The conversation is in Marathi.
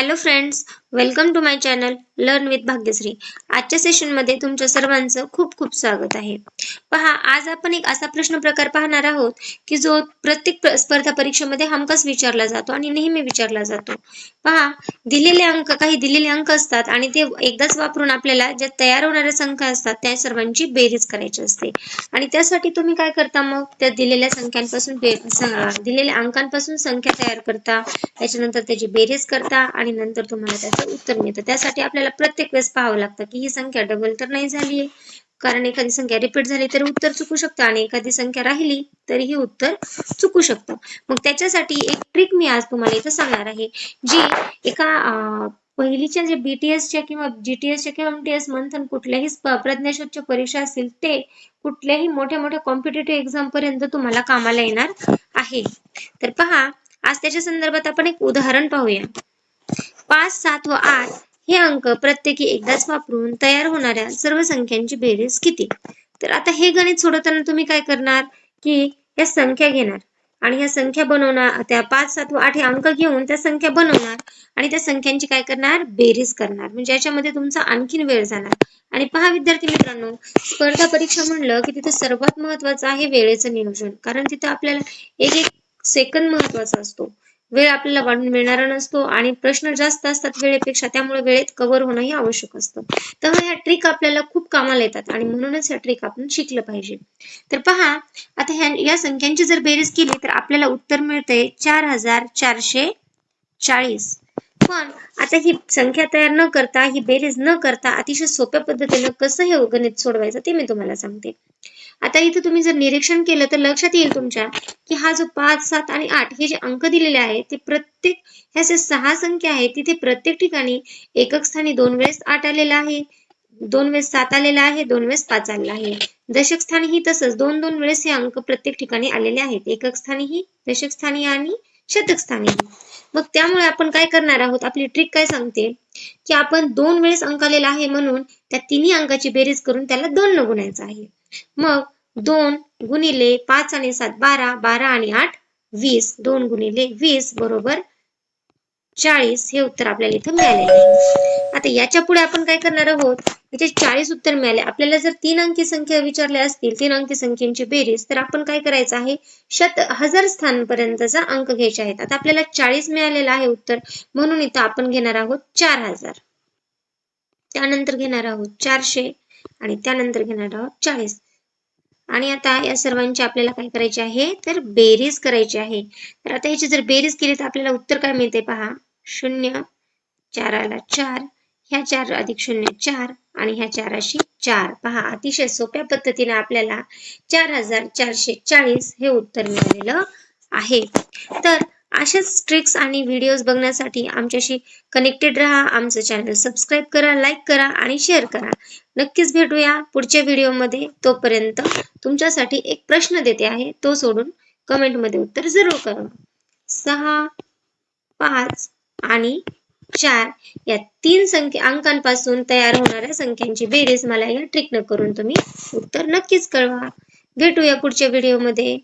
Hello friends welcome to my channel learn with Bhagyashree आजच्या सेशनमध्ये तुमच्या सर्वांचं खूप खूप स्वागत आहे. पहा आज आपण एक असा प्रश्न प्रकार पाहणार आहोत की जो प्रत्येक स्पर्धा परीक्षेमध्ये हमखास विचारला जातो आणि नेहमी विचारला जातो. पहा दिलेले अंक काही दिलेले अंक असतात आणि ते एकदाच वापरून आपल्याला ज्या तयार होणाऱ्या संख्या असतात त्या सर्वांची बेरीज करायची असते. आणि त्यासाठी तुम्ही काय करता मग? त्या दिलेल्या संख्यांपासून दिलेल्या अंकांपासून संख्या तयार करता त्याच्यानंतर त्याची बेरीज करता आणि नंतर तुम्हाला त्याचं उत्तर मिळतं. त्यासाठी आपल्याला प्रत्येक वेळेस पाहावं लागतं की ही संख्या डबल तर नाही झालीये. कारण एखादी संख्या रिपीट झाली तर उत्तर चुकू शकतं आणि एखादी संख्या राहिली तरीही उत्तर चुकू शकतं. मग त्याच्यासाठी एक ट्रिक मी आज तुम्हाला इथं सांगणार आहे जी एका पहिलीच्या जे बीटीएसच्या किंवा जीटीएसच्या किंवा एमटीएस मंथन कुठल्याही प्रज्ञाशोधच्या परीक्षा असतील ते कुठल्याही मोठ्या मोठ्या कॉम्पिटेटिव्ह एक्झाम पर्यंत तुम्हाला कामाला येणार आहे. तर पहा आज त्याच्या संदर्भात आपण एक उदाहरण पाहूया. पाच सात व आठ हे अंक प्रत्येकी एकदाच वापरून तयार होणाऱ्या सर्व संख्यांची बेरीज किती? तर आता हे गणित सोडवताना तुम्ही काय करणार? की या संख्या घेणार आणि ह्या संख्या बनवणार त्या पाच सात व आठ हे अंक घेऊन त्या संख्या बनवणार आणि त्या संख्यांची काय करणार? बेरीज करणार. म्हणजे याच्यामध्ये तुमचा आणखीन वेळ जाणार. आणि पहा विद्यार्थी मित्रांनो स्पर्धा परीक्षा म्हणलं की तिथे सर्वात महत्वाचं आहे वेळेचं नियोजन. कारण तिथे आपल्याला एक एक सेकंद महत्त्वाचा असतो. वेळ आपल्याला वाढून मिळणारा नसतो आणि प्रश्न जास्त असतात वेळेपेक्षा त्यामुळे वेळेत कव्हर होणं हे आवश्यक असतं. तर ह्या ट्रिक आपल्याला खूप कामाला येतात आणि म्हणूनच ह्या ट्रिक आपण शिकलं पाहिजे. तर पहा आता ह्या या संख्यांची जर बेरीज केली तर आपल्याला उत्तर मिळते चार हजार चारशे चाळीस. पण आता ही संख्या तयार न करता ही बेरीज न करता अतिशय सोप्या पद्धतीनं कसं हे गणित सोडवायचं ते मी तुम्हाला सांगते. आता इथं तुम्ही जर निरीक्षण केलं तर लक्षात येईल तुमच्या की हा जो पाच सात आणि आठ हे जे अंक दिलेले आहेत ते प्रत्येक ह्या जे सहा संख्या आहेत तिथे प्रत्येक ठिकाणी एकक स्थानी दोन वेळेस आठ आलेला आहे दोन वेळेस सात आलेला आहे दोन वेळेस पाच आलेला आहे. दशक स्थानीही तसंच दोन दोन वेळेस हे अंक प्रत्येक ठिकाणी आलेले आहेत. एकक स्थानीही दशक स्थानी आणि शतक स्थानी मग त्यामुळे आपण काय करणार आहोत? आपली ट्रिक काय सांगते? की आपण दोन वेळेस अंक आलेला आहे म्हणून त्या तिन्ही अंकाची बेरीज करून त्याला दोन न गुणायचं आहे. मग दोन गुणिले पाच आणि सात बारा बारा आणि आठ वीस. दोन गुणिले वीस बरोबर चाळीस हे उत्तर आपल्याला इथं मिळालेलं आहे. आता याच्यापुढे आपण काय करणार आहोत? इथे चाळीस उत्तर मिळाले. आपल्याला जर तीन अंकी संख्या विचारल्या असतील तीन अंकी संख्येची बेरीज तर आपण काय करायचं आहे? शत हजार स्थानपर्यंतचा अंक घ्यायचे आहेत. आता आपल्याला चाळीस मिळालेलं आहे उत्तर. म्हणून इथं आपण घेणार आहोत चार हजार. त्यानंतर घेणार आहोत चारशे. आणि त्यानंतर घेणार आहोत चाळीस. आणि आता या सर्वांची आपल्याला काय करायचे आहे? तर बेरीज करायची आहे. तर आता याची जर बेरीज केली तर आपल्याला उत्तर काय मिळते पहा? शून्य चाराला चार ह्या चार अधिक शून्य चार आणि ह्या चाराशी चार. पहा अतिशय सोप्या पद्धतीने आपल्याला चार हजार चारशे चाळीस हे उत्तर मिळालेलं आहे. तर अशाच ट्रिक्स आणि व्हिडिओज बघण्यासाठी आमच्याशी कनेक्टेड राहा आमचं चॅनल सबस्क्राईब करा लाईक करा आणि शेअर करा. नक्कीच भेटूया पुढच्या व्हिडिओमध्ये तोपर्यंत तुमच्यासाठी एक प्रश्न देते आहे तो सोडून कमेंटमध्ये उत्तर जरूर करा. सहा पाच आणि चार या तीन संख्या अंकांपासून तयार होणाऱ्या संख्यांची बेरीज मला या ट्रिकनं करून तुम्ही उत्तर नक्कीच कळवा. भेटूया पुढच्या व्हिडिओमध्ये